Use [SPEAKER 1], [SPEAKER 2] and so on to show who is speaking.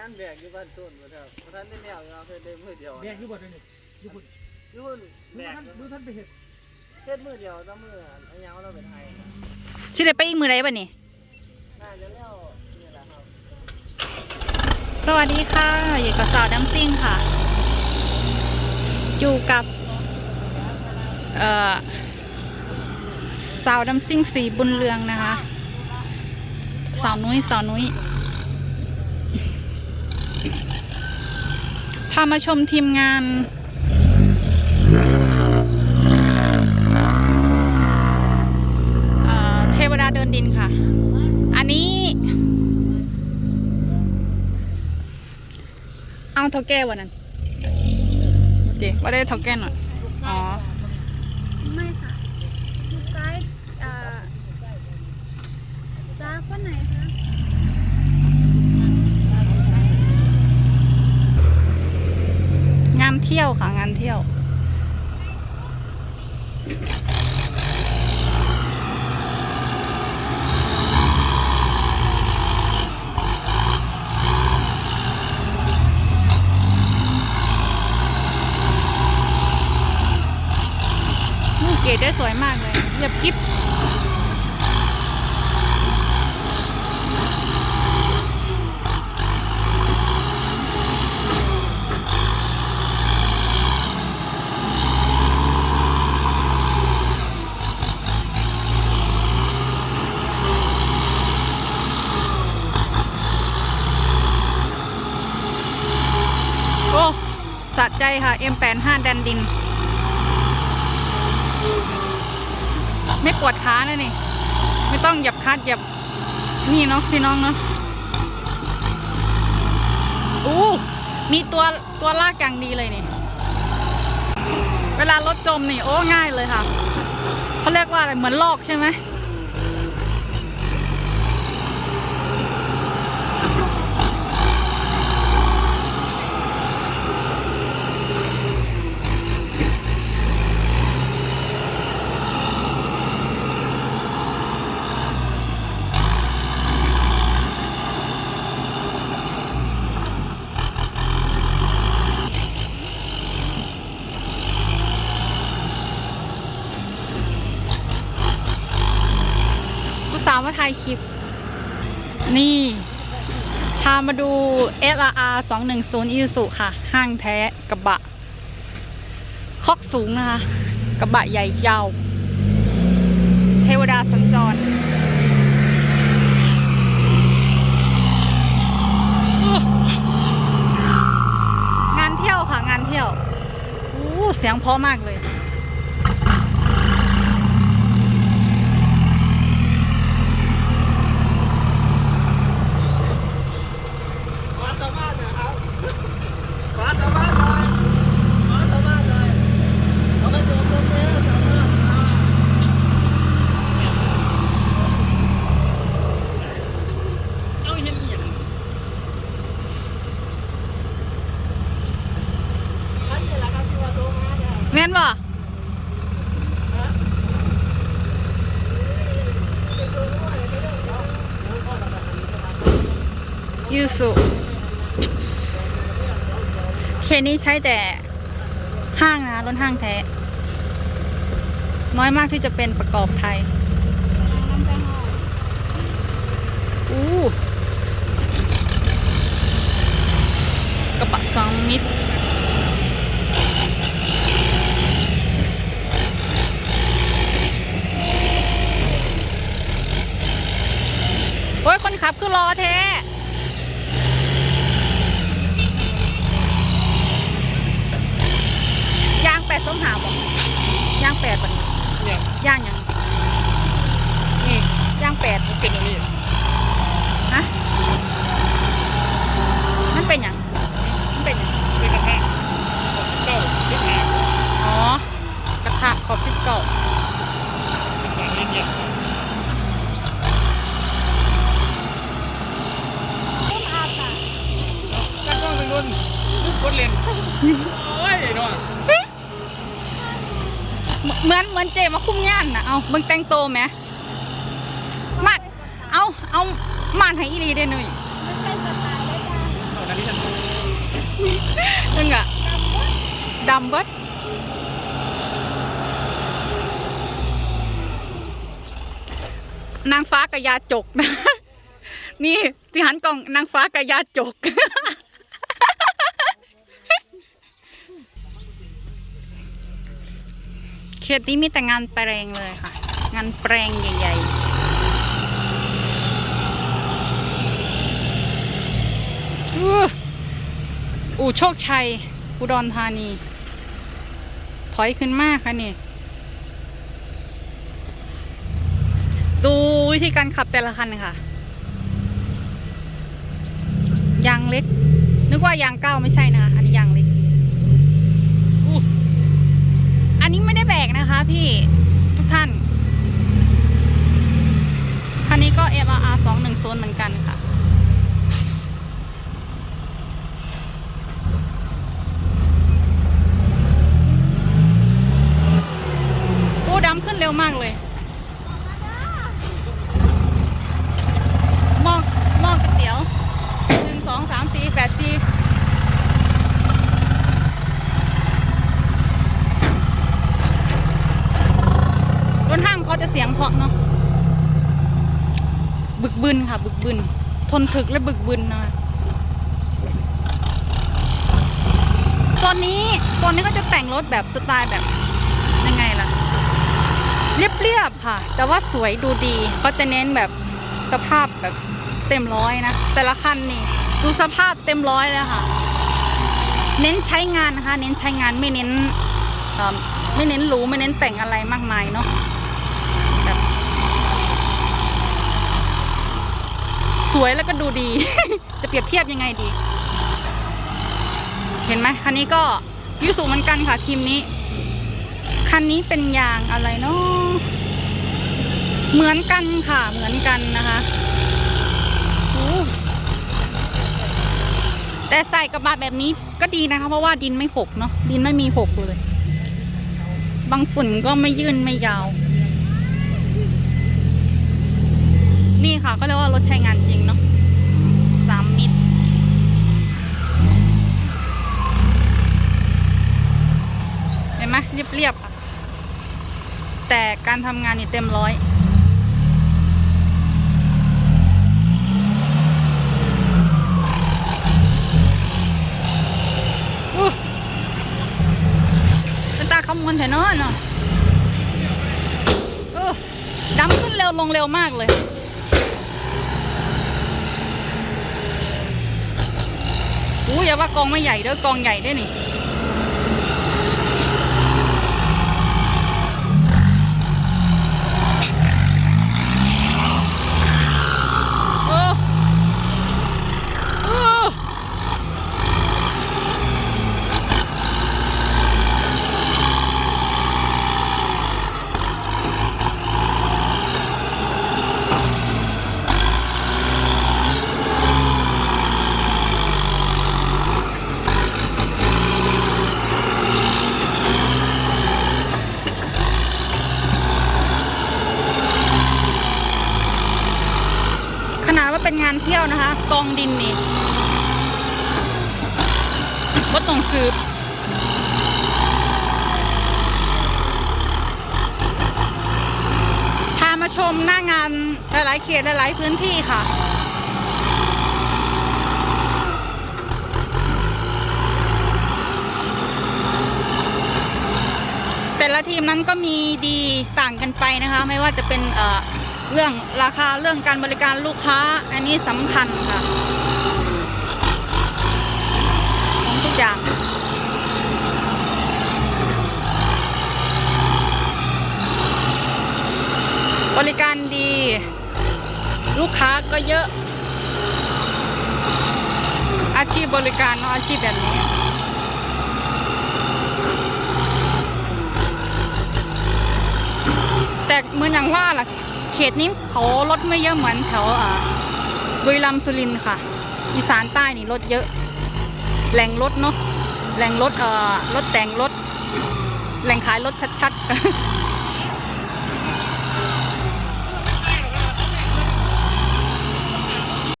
[SPEAKER 1] งานแบกอยู่บ้านต้นบ่ครับบ่ทันได้แล้วเราเคยได้มือเดียว
[SPEAKER 2] แบกอยู่บ่เดี๋ยวนี้อยู่พุ่น
[SPEAKER 1] อยู่
[SPEAKER 2] ดู
[SPEAKER 1] แบก
[SPEAKER 2] ท่านดูท่านไปเห็ด
[SPEAKER 1] เฮ็ดมือเดียวต้องมืออันยาวเราเป็นไทย
[SPEAKER 3] สิได้ไปอีกมือใดบัดนี้
[SPEAKER 1] น่าจะแล้วนี่แหละครับ
[SPEAKER 3] สวัสดีค่ะอยู่กับสาวดัมซิ่งค่ะ อยู่กับเอ่อสาวดัมซิ่งสีบุญเรืองนะคะ สาวนุ้ยสาวนุ้ย พามาชมทีมงาน เทวดาเดินดินค่ะ อันนี้ เอาเท่าแก่วันนั้นเจ๊ว่าได้เท่าแก่หน่อยอ๋อ
[SPEAKER 4] ไม่ค่ะลูกซ้ายอ่อจ้าคนไหนคะ
[SPEAKER 3] งานเที่ยวค่ะ งานเที่ยวนี่เกตได้สวยมากเลยเยียบกิ๊บ โอ้สะใจ ค่ะ M85 ดันดิน ไม่ปวดขาเลยนี่ ไม่ต้องหยับคาดหยับ นี่เนาะพี่น้องเนาะอู้มีตัวตัวลากอย่างดีเลยนี่ เวลารถจมนี่ โอ้ง่ายเลยค่ะเขาเรียกว่าอะไรเหมือนลอกใช่ไหม สาวมาถ่ายคลิป นี่พามาดู FRR 210 i s u ค่ะ ห้างแท้กระบะ คอกสูงนะคะ กระบะใหญ่ยาว เทวดาสัญจรงานเที่ยวค่ะ งานเที่ยว โอ้ เสียงเพราะมากเลย
[SPEAKER 1] ขอสามารถนะครับขอสามารถหน่อยขอสามารถหน่อยเอาไปตัวตรงนี้สามารถเอาเห็นอย่างนั่นนี่แหละครับที่ว่าโทรมาเนี่ย
[SPEAKER 3] แม่นบ่ ยูสุเคนี้ใช้แต่ห้างนะรถห้างแท้ น้อยมากที่จะเป็นประกอบไทยอู้กระบะสองมิตรโอ้ย คนขับคือรอแท้ ยางแปดส้มหาบ่ยางแปดบ่นี่
[SPEAKER 1] เนี่ย
[SPEAKER 3] ยางหยัง
[SPEAKER 1] นี่
[SPEAKER 3] ยางแปด
[SPEAKER 1] มันเป็นอย่างนี้
[SPEAKER 3] ฮะมันเป็นหยังมันเป็นหยัง
[SPEAKER 1] เป็นกระทะหกสิบเก้าสิบห้า
[SPEAKER 3] อ๋อกระทะขอบสิบเก้า
[SPEAKER 1] อย่างนี้เนี่ยตั้ง เห
[SPEAKER 3] มือนเหมือนเจมาคุ้มงานนะเอามึงแต่งโตไหมมาดเอาเอามาดให้อีรีได้หน่อย
[SPEAKER 4] นั่
[SPEAKER 1] งอะดำ
[SPEAKER 3] เบิดนางฟ้ากับยาจกนะ นี่ที่หันกล่องนางฟ้ากับยาจก ขตนี้มีแต่งานแปลงเลยค่ะ งานแปลงใหญ่ๆอู้อู่โชคชัย อุดรธานี ถอยขึ้นมากค่ะนี่ ดูวิธีการขับแต่ละคันค่ะ ยางเล็ก นึกว่ายางเก้าไม่ใช่นะคะ อันนี้ยางเล็กอ,อันนี้ไม่ได้ นะคะพี่ทุกท่าน คันนี้ก็ MRR 210 เหมือนกันค่ะ โอ้ดำขึ้นเร็วมากเลยหม้อหม้อก๋วยเตี๋ยวหนึ่งสองสามสี่แปดสี่รถห้างเขาจะเสียงเพราะเนาะ บึนค่ะ บึกบึน ทนถึกและบึกบึนนะตอนนี้ตอนนี้ก็จะแต่งรถแบบสไตล์แบบยังไงล่ะ เรียบๆค่ะ แต่ว่าสวยดูดีก็จะเน้นแบบสภาพแบบเต็มร้อยนะ แต่ละคันนี่ ดูสภาพเต็มร้อยเลยค่ะ เน้นใช้งานนะคะ เน้นใช้งานไม่เน้นไม่เน้นหรูไม่เน้นแต่งอะไรมากมายเนาะแบบ สวยแล้วก็ดูดี จะเปรียบเทียบยังไงดี เห็นไหมคันนี้ก็ยูสูเหมือนกันค่ะทีมนี้ คันนี้เป็นยางอะไรเนาะเหมือนกันค่ะเหมือนกันนะคะแต่ใส่กระบะแบบนี้ก็ดีนะคะ เพราะว่าดินไม่หกเนาะดินไม่มีหกเลย บางฝุ่นก็ไม่ยื่นไม่ยาว นี่ค่ะก็เรียกว่ารถใช้งานจริงเนาะสามมิตรเห็นไหมเรียบๆค่ะแต่การทำงานนี่เต็มร้อยอู้เป็นตาขมวนแถนอะเนาะดำขึ้นเร็วลงเร็วมากเลย อู้อย่าว่ากองไม่ใหญ่เด้อกองใหญ่ได้นี่ โอ้โอ้ขนาดว่าเป็นงานเที่ยวนะคะ ก องดินนี่ว่าต้องซื้อพามาชมหน้างานหลายๆเขตหลายๆพื้นที่ค่ะแต่ละทีมนั้นก็มีดีต่างกันไปนะคะ ไม่ว่าจะเป็น เรื่องราคาเรื่องการบริการลูกค้าอันนี้สำคัญค่ะของทุกอย่างบริการดี ลูกค้าก็เยอะ อาชีพบริการเนาะอาชีพแบบนี้แต่เหมือนอย่างว่าล่ะ ตนี้เขารถไม่เยอะเหมือนแถวอ่าบุรีรัมย์สุรินทร์ค่ะ อีสานใต้นี่รถเยอะ แหล่งรถเนาะแหล่งรถเอ่อรถแต่งรถแหล่งขายรถชัดๆ